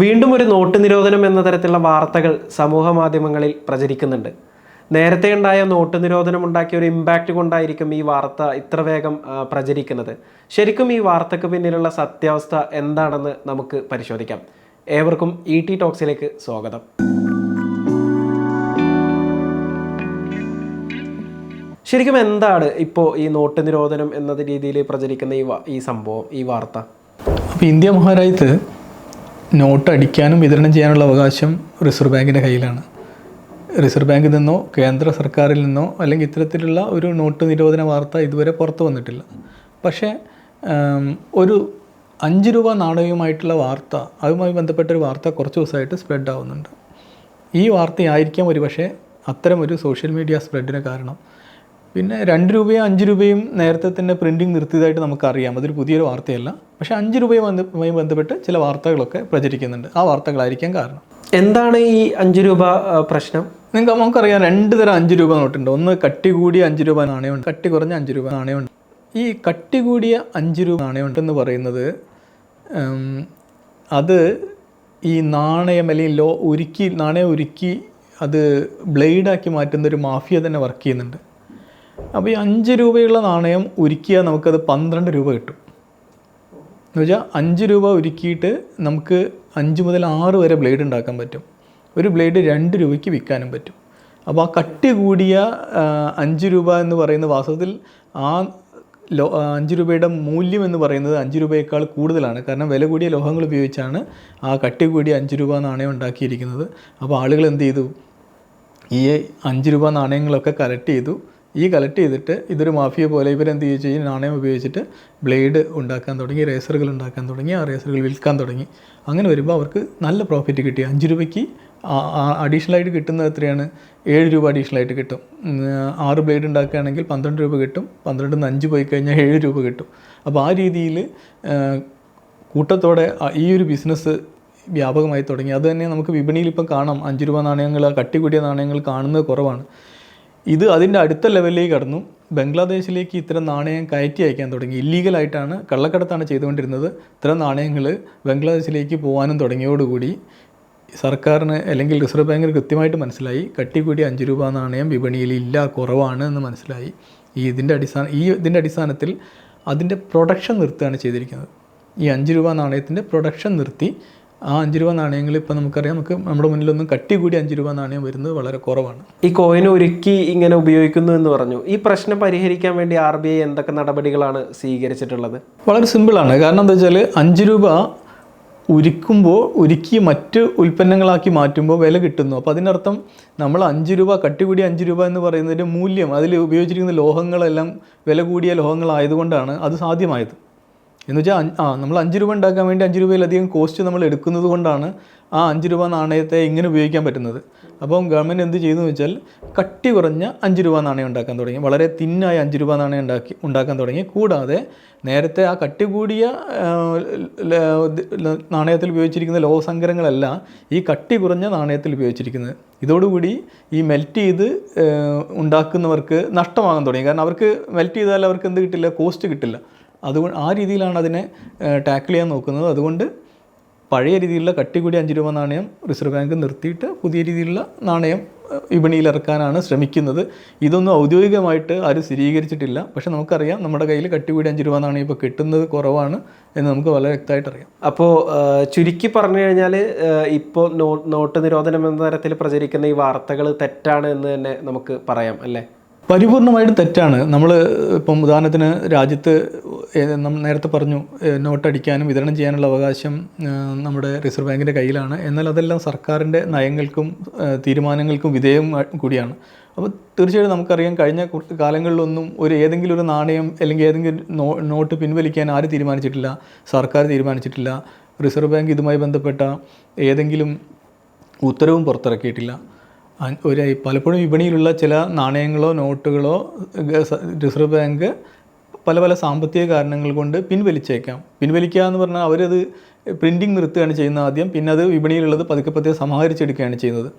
വീണ്ടും ഒരു നോട്ട് നിരോധനം എന്ന തരത്തിലുള്ള വാർത്തകൾ സമൂഹ മാധ്യമങ്ങളിൽ പ്രചരിക്കുന്നുണ്ട്. നേരത്തെ ഉണ്ടായ നോട്ട് നിരോധനം ഉണ്ടാക്കിയ ഒരു ഇമ്പാക്റ്റ് കൊണ്ടായിരിക്കും ഈ വാർത്ത ഇത്ര വേഗം പ്രചരിക്കുന്നത്. ശരിക്കും ഈ വാർത്തക്ക് പിന്നിലുള്ള സത്യാവസ്ഥ എന്താണെന്ന് നമുക്ക് പരിശോധിക്കാം. ഏവർക്കും ഇ ടി ടോക്സിലേക്ക് സ്വാഗതം. ശരിക്കും എന്താണ് ഇപ്പോൾ ഈ നോട്ട് നിരോധനം എന്ന രീതിയിൽ പ്രചരിക്കുന്ന ഈ ഈ സംഭവം ഈ വാർത്ത? അപ്പോൾ ഇന്ത്യ മഹാരാജ്യത്ത് നോട്ട് അടിക്കാനും വിതരണം ചെയ്യാനുള്ള അവകാശം റിസർവ് ബാങ്കിന്റെ കയ്യിലാണ്. റിസർവ് ബാങ്കിൽ നിന്നോ കേന്ദ്ര സർക്കാരിൽ നിന്നോ അല്ലെങ്കിൽ ഇത്തരത്തിലുള്ള ഒരു നോട്ട് നിരോധന വാർത്ത ഇതുവരെ പുറത്തു വന്നിട്ടില്ല. പക്ഷേ ഒരു അഞ്ച് രൂപ നാണയവുമായിട്ടുള്ള വാർത്ത അതുമായി ബന്ധപ്പെട്ട ഒരു വാർത്ത കുറച്ച് ദിവസമായിട്ട് സ്പ്രെഡ് ആവുന്നുണ്ട്. ഈ വാർത്തയായിരിക്കാം ഒരു പക്ഷേ അത്തരം ഒരു സോഷ്യൽ മീഡിയ സ്പ്രെഡിന് കാരണം. പിന്നെ രണ്ട് രൂപയും അഞ്ച് രൂപയും നേരത്തെ തന്നെ പ്രിന്റിങ് നിർത്തിയതായിട്ട് നമുക്കറിയാം. അതൊരു പുതിയൊരു വാർത്തയല്ല. പക്ഷേ അഞ്ച് രൂപയുമായി ബന്ധപ്പെട്ട് ചില വാർത്തകളൊക്കെ പ്രചരിക്കുന്നുണ്ട്. ആ വാർത്തകളായിരിക്കാം കാരണം. എന്താണ് ഈ അഞ്ച് രൂപ പ്രശ്നം? നിങ്ങൾക്ക് നമുക്കറിയാം രണ്ട് തരം അഞ്ച് രൂപ നോട്ടുണ്ട്. ഒന്ന് കട്ടി കൂടിയ അഞ്ച് രൂപ നാണയമുണ്ട്. കട്ടി കുറഞ്ഞ അഞ്ച് രൂപ നാണയമുണ്ട്. ഈ കട്ടി കൂടിയ അഞ്ച് രൂപ നാണയമുണ്ടെന്ന് പറയുന്നത് അത് ഈ നാണയം അല്ലെങ്കിൽ ലോ ഉരുക്കി നാണയം ഉരുക്കി അത് ബ്ലേഡാക്കി മാറ്റുന്ന ഒരു മാഫിയ തന്നെ വർക്ക് ചെയ്യുന്നുണ്ട്. അപ്പോൾ ഈ അഞ്ച് രൂപയുള്ള നാണയം ഉരുക്കിയാൽ നമുക്കത് പന്ത്രണ്ട് രൂപ കിട്ടും. എന്ന് വെച്ചാൽ അഞ്ച് രൂപ ഉരുക്കിയിട്ട് നമുക്ക് അഞ്ച് മുതൽ ആറ് വരെ ബ്ലേഡ് ഉണ്ടാക്കാൻ പറ്റും. ഒരു ബ്ലേഡ് രണ്ട് രൂപയ്ക്ക് വിൽക്കാനും പറ്റും. അപ്പോൾ ആ കട്ടി കൂടിയ അഞ്ച് രൂപ എന്ന് പറയുന്ന വാസ്തവത്തിൽ ആ ലോ അഞ്ച് രൂപയുടെ മൂല്യം എന്ന് പറയുന്നത് അഞ്ച് രൂപയേക്കാൾ കൂടുതലാണ്. കാരണം വില കൂടിയ ലോഹങ്ങൾ ഉപയോഗിച്ചാണ് ആ കട്ടി കൂടിയ അഞ്ച് രൂപ നാണയം ഉണ്ടാക്കിയിരിക്കുന്നത്. അപ്പോൾ ആളുകൾ എന്ത് ചെയ്തു? ഈ അഞ്ച് രൂപ നാണയങ്ങളൊക്കെ കളക്ട് ചെയ്തു. ഈ കളക്ട് ചെയ്തിട്ട് ഇതൊരു മാഫിയ പോലെ ഇവരെന്ത് ചെയ്യും? നാണയം ഉപയോഗിച്ചിട്ട് ബ്ലേഡ് ഉണ്ടാക്കാൻ തുടങ്ങി റേസറുകൾ ഉണ്ടാക്കാൻ തുടങ്ങി ആ റേസറുകൾ വിൽക്കാൻ തുടങ്ങി. അങ്ങനെ വരുമ്പോൾ അവർക്ക് നല്ല പ്രോഫിറ്റ് കിട്ടി. അഞ്ച് രൂപയ്ക്ക് അഡീഷണലായിട്ട് കിട്ടുന്നത് എത്രയാണ്? ഏഴ് രൂപ അഡീഷണലായിട്ട് കിട്ടും. ആറ് ബ്ലേഡ് ഉണ്ടാക്കുകയാണെങ്കിൽ പന്ത്രണ്ട് രൂപ കിട്ടും. പന്ത്രണ്ടിൽ നിന്ന് അഞ്ച് പോയി കഴിഞ്ഞാൽ ഏഴ് രൂപ കിട്ടും. അപ്പോൾ ആ രീതിയിൽ കൂട്ടത്തോടെ ഈ ഒരു ബിസിനസ് വ്യാപകമായി തുടങ്ങി. അത് തന്നെ നമുക്ക് വിപണിയിൽ ഇപ്പം കാണാം. അഞ്ച് രൂപ നാണയങ്ങൾ കട്ടി കൂടിയ നാണയങ്ങൾ കാണുന്നത് കുറവാണ്. ഇത് അതിന്റെ അടുത്ത ലെവലിലേക്ക് കടന്നു. ബംഗ്ലാദേശിലേക്ക് ഇത്തരം നാണയം കയറ്റി അയക്കാൻ തുടങ്ങി. ഇല്ലീഗലായിട്ടാണ് കള്ളക്കടത്താണ് ചെയ്തുകൊണ്ടിരുന്നത്. ഇത്തരം നാണയങ്ങൾ ബംഗ്ലാദേശിലേക്ക് പോകാനും തുടങ്ങിയോടുകൂടി സർക്കാരിന് അല്ലെങ്കിൽ റിസർവ് ബാങ്കിന് കൃത്യമായിട്ട് മനസ്സിലായി. കട്ടി കൂടിയ അഞ്ച് രൂപ നാണയം വിപണിയിൽ ഇല്ല കുറവാണ് എന്ന് മനസ്സിലായി. ഈ ഇതിന്റെ അടിസ്ഥാന ഈ ഇതിന്റെ അടിസ്ഥാനത്തിൽ അതിന്റെ പ്രൊഡക്ഷൻ നിർത്തുകയാണ് ചെയ്തിരിക്കുന്നത്. ഈ അഞ്ച് രൂപ നാണയത്തിന്റെ പ്രൊഡക്ഷൻ നിർത്തി ആ അഞ്ച് രൂപ നാണയങ്ങൾ ഇപ്പോൾ നമുക്കറിയാം. നമുക്ക് നമ്മുടെ മുന്നിലൊന്നും കട്ടി കൂടി അഞ്ച് രൂപ നാണയം വരുന്നത് വളരെ കുറവാണ്. ഈ കോയിൻ ഒരുക്കി ഇങ്ങനെ ഉപയോഗിക്കുന്നു എന്ന് പറഞ്ഞു. ഈ പ്രശ്നം പരിഹരിക്കാൻ വേണ്ടി ആർ ബി ഐ എന്തൊക്കെ നടപടികളാണ് സ്വീകരിച്ചിട്ടുള്ളത്? വളരെ സിമ്പിളാണ് കാരണം എന്താ വെച്ചാൽ അഞ്ച് രൂപ ഉരുക്കുമ്പോൾ ഉരുക്കി മറ്റ് ഉൽപ്പന്നങ്ങളാക്കി മാറ്റുമ്പോൾ വില കിട്ടുന്നു. അപ്പോൾ അതിനർത്ഥം നമ്മൾ അഞ്ച് രൂപ കട്ടി കൂടി അഞ്ച് രൂപ എന്ന് പറയുന്നതിന്റെ മൂല്യം അതിൽ ഉപയോഗിച്ചിരിക്കുന്ന ലോഹങ്ങളെല്ലാം വില കൂടിയ ലോഹങ്ങളായതുകൊണ്ടാണ് അത് സാധ്യമായത്. എന്ന് വെച്ചാൽ ആ നമ്മൾ അഞ്ച് രൂപ ഉണ്ടാക്കാൻ വേണ്ടി അഞ്ച് രൂപയിലധികം കോസ്റ്റ് നമ്മൾ എടുക്കുന്നത് കൊണ്ടാണ് ആ അഞ്ച് രൂപ നാണയത്തെ ഇങ്ങനെ ഉപയോഗിക്കാൻ പറ്റുന്നത്. അപ്പം ഗവൺമെന്റ് എന്ത് ചെയ്തു വെച്ചാൽ കട്ടി കുറഞ്ഞ അഞ്ച് രൂപ നാണയം ഉണ്ടാക്കാൻ തുടങ്ങി. വളരെ തിന്നായ അഞ്ച് രൂപ നാണയം ഉണ്ടാക്കി ഉണ്ടാക്കാൻ തുടങ്ങി. കൂടാതെ നേരത്തെ ആ കട്ടി കൂടിയ നാണയത്തിൽ ഉപയോഗിച്ചിരിക്കുന്ന ലോഹസങ്കരങ്ങളല്ല ഈ കട്ടി കുറഞ്ഞ നാണയത്തിൽ ഉപയോഗിച്ചിരിക്കുന്നത്. ഇതോടുകൂടി ഈ മെൽറ്റ് ചെയ്ത് ഉണ്ടാക്കുന്നവർക്ക് നഷ്ടമാകാൻ തുടങ്ങി. കാരണം അവർക്ക് മെൽറ്റ് ചെയ്താൽ അവർക്ക് എന്ത് കിട്ടില്ല? കോസ്റ്റ് കിട്ടില്ല. അതുകൊണ്ട് ആ രീതിയിലാണ് അതിനെ ടാക്കിൾ ചെയ്യാൻ നോക്കുന്നത്. അതുകൊണ്ട് പഴയ രീതിയിലുള്ള കട്ടി കൂടി അഞ്ച് രൂപ നാണയം റിസർവ് ബാങ്ക് നിർത്തിയിട്ട് പുതിയ രീതിയിലുള്ള നാണയം വിപണിയിൽ ഇറക്കാനാണ് ശ്രമിക്കുന്നത്. ഇതൊന്നും ഔദ്യോഗികമായിട്ട് ആരും സ്ഥിരീകരിച്ചിട്ടില്ല. പക്ഷേ നമുക്കറിയാം നമ്മുടെ കയ്യിൽ കട്ടികൂടി അഞ്ച് രൂപ നാണയം ഇപ്പോൾ കിട്ടുന്നത് കുറവാണ് എന്ന് നമുക്ക് വളരെ വ്യക്തമായിട്ട് അറിയാം അപ്പോൾ ചുരുക്കി പറഞ്ഞു കഴിഞ്ഞാൽ ഇപ്പോൾ നോട്ട് നിരോധനം എന്ന തരത്തിൽ പ്രചരിക്കുന്ന ഈ വാർത്തകൾ തെറ്റാണ് എന്ന് തന്നെ നമുക്ക് പറയാം അല്ലേ? പരിപൂർണമായിട്ടും തെറ്റാണ്. നമ്മൾ ഇപ്പം ഉദാഹരണത്തിന് രാജ്യത്ത് നമ്മൾ നേരത്തെ പറഞ്ഞു നോട്ടടിക്കാനും വിതരണം ചെയ്യാനുള്ള അവകാശം നമ്മുടെ റിസർവ് ബാങ്കിന്റെ കയ്യിലാണ്. എന്നാൽ അതെല്ലാം സർക്കാരിന്റെ നയങ്ങൾക്കും തീരുമാനങ്ങൾക്കും വിധേയം കൂടിയാണ്. അപ്പോൾ തീർച്ചയായിട്ടും നമുക്കറിയാം കഴിഞ്ഞ കാലങ്ങളിലൊന്നും ഒരു ഏതെങ്കിലും ഒരു നാണയം അല്ലെങ്കിൽ ഏതെങ്കിലും നോട്ട് പിൻവലിക്കാൻ ആര് തീരുമാനിച്ചിട്ടില്ല? സർക്കാർ തീരുമാനിച്ചിട്ടില്ല. റിസർവ് ബാങ്ക് ഇതുമായി ബന്ധപ്പെട്ട ഏതെങ്കിലും ഉത്തരവും പുറത്തിറക്കിയിട്ടില്ല. ഒരു പലപ്പോഴും വിപണിയിലുള്ള ചില നാണയങ്ങളോ നോട്ടുകളോ റിസർവ് ബാങ്ക് പല പല സാമ്പത്തിക കാരണങ്ങൾ കൊണ്ട് പിൻവലിച്ചേക്കാം. പിൻവലിക്കുക എന്ന് പറഞ്ഞാൽ അവരത് പ്രിന്റിങ് നിർത്തുകയാണ് ചെയ്യുന്നത് ആദ്യം. പിന്നെ അത് വിപണിയിലുള്ളത് പതുക്കെ പതുക്കെ സമാഹരിച്ചെടുക്കുകയാണ് ചെയ്യുന്നത്.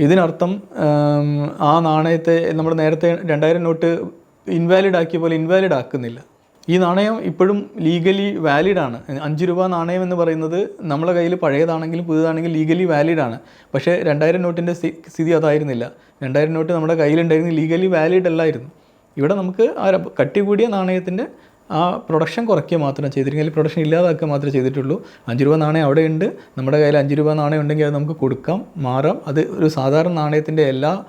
ഇതിനർത്ഥം ആം, നാണയത്തെ നമ്മൾ നേരത്തെ രണ്ടായിരം നോട്ട് ഇൻവാലിഡ് ആക്കിയ പോലെ ഇൻവാലിഡ് ആക്കുന്നില്ല. ഈ നാണയം ഇപ്പോഴും ലീഗലി വാലിഡാണ് അഞ്ച് രൂപ നാണയം എന്ന് പറയുന്നത് നമ്മളെ കയ്യിൽ പഴയതാണെങ്കിലും പുതിയതാണെങ്കിലും ലീഗലി വാലിഡാണ് പക്ഷേ രണ്ടായിരം നോട്ടിന്റെ സ്ഥിതി അതായിരുന്നില്ല. രണ്ടായിരം നോട്ട് നമ്മുടെ കയ്യിലുണ്ടായിരുന്നു ലീഗലി വാലിഡ് അല്ലായിരുന്നു. ഇവിടെ നമുക്ക് ആ കട്ടി കൂടിയ നാണയത്തിന്റെ ആ പ്രൊഡക്ഷൻ കുറയ്ക്കുക മാത്രം ചെയ്തിരിക്കും. പ്രൊഡക്ഷൻ ഇല്ലാതാക്കുക മാത്രമേ ചെയ്തിട്ടുള്ളൂ. അഞ്ച് രൂപ നാണയം അവിടെ ഉണ്ട്. നമ്മുടെ കയ്യിൽ അഞ്ച് രൂപ നാണയം ഉണ്ടെങ്കിൽ അത് നമുക്ക് കൊടുക്കാം മാറാം. അത് ഒരു സാധാരണ നാണയത്തിന്റെ എല്ലാ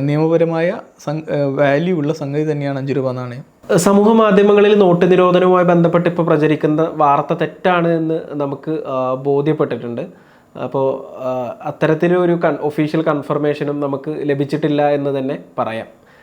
നിയമപരമായ വാല്യൂ ഉള്ള സംഗതി തന്നെയാണ് അഞ്ച് രൂപ നാണയം. സമൂഹ മാധ്യമങ്ങളിൽ നോട്ട് നിരോധനവുമായി ബന്ധപ്പെട്ട് ഇപ്പോൾ പ്രചരിക്കുന്ന വാർത്ത തെറ്റാണ് എന്ന് നമുക്ക് ബോധ്യപ്പെട്ടിട്ടുണ്ട്. അപ്പോൾ അത്തരത്തിലൊരു കൺ ഒഫീഷ്യൽ കൺഫർമേഷനും നമുക്ക് ലഭിച്ചിട്ടില്ല എന്ന് തന്നെ പറയാം.